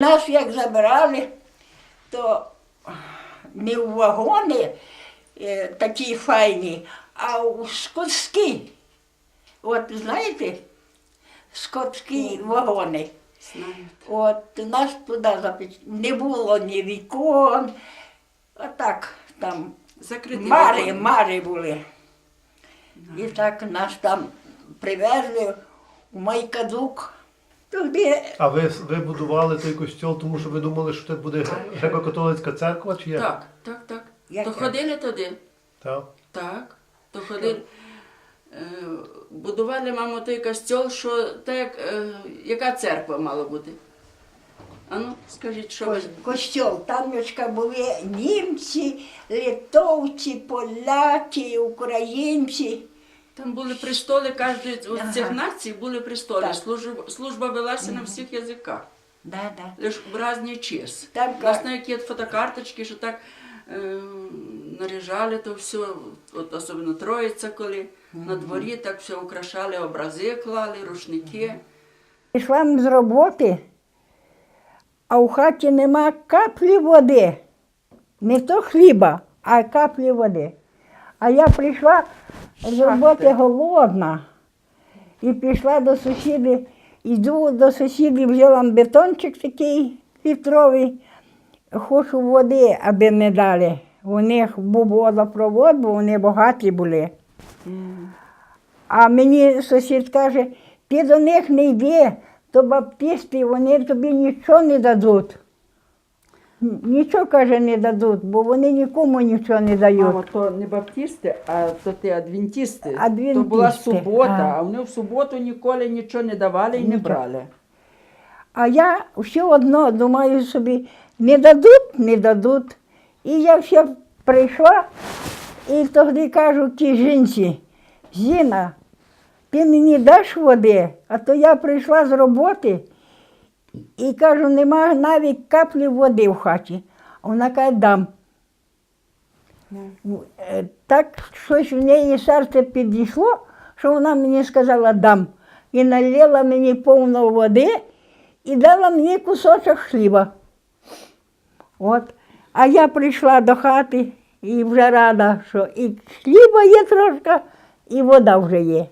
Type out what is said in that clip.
Нас як забирали, то не в вагони е, такі файні, а у скотські. От знаєте, скотські вагони. От нас туди запіч... не було ні вікон, отак там Закритий мари, вагон. мари були. І так нас там привезли у Майкадук. Туди А ви, ви будували той костьол, тому що ви думали, що це буде греко-католицька церква, чи як? Так, так, так. Як то так? ходили туди. Так. Так. То ходили. Е, будували, мамо, той костьол, що так, як, е, яка церква мала бути? Ану, скажіть, що ви. Ко- костьол. Там Юшка, були німці, литовці, поляки, українці. Там були престоли кожної з Ага. цих націй були престоли. Так. Служба, служба велася на всіх язиках. Да, да. Лише в різний час. Там У нас є фотокарточки, що так е, наряжали то все, от особливо Троїця, коли на дворі так все украшали, образи клали, рушники. Пішла з роботи, а в хаті нема каплі води. Не то хліба, а каплі води. А я прийшла з роботи голодна і пішла до сусідів, йду до сусідів, взяла бетончик такий літровий, хочу води, аби не дали. У них був водопровод, бо вони багаті були. А мені сусід каже, ти до них не йди, то баптисти, вони тобі нічого не дадуть. Нічого, каже, не дадуть, бо вони нікому нічого не дають. Мамо, то не баптисти, а то ти адвентисти. Адвентисти, То була субота, а. а вони в суботу ніколи нічого не давали і не брали. А я все одно думаю собі, не дадуть, не дадуть. І я все прийшла, і тоді кажу тій жінці, Зіна, ти мені даш води, а то я прийшла з роботи і кажу, нема навіть каплі води в хаті. А вона каже, дам. Е, Так щось в неї серце підійшло, що вона мені сказала дам. І налила мені повно води і дала мені кусочок хліба. От. А я прийшла до хати і вже рада, що і хліба є трошки, і вода вже є.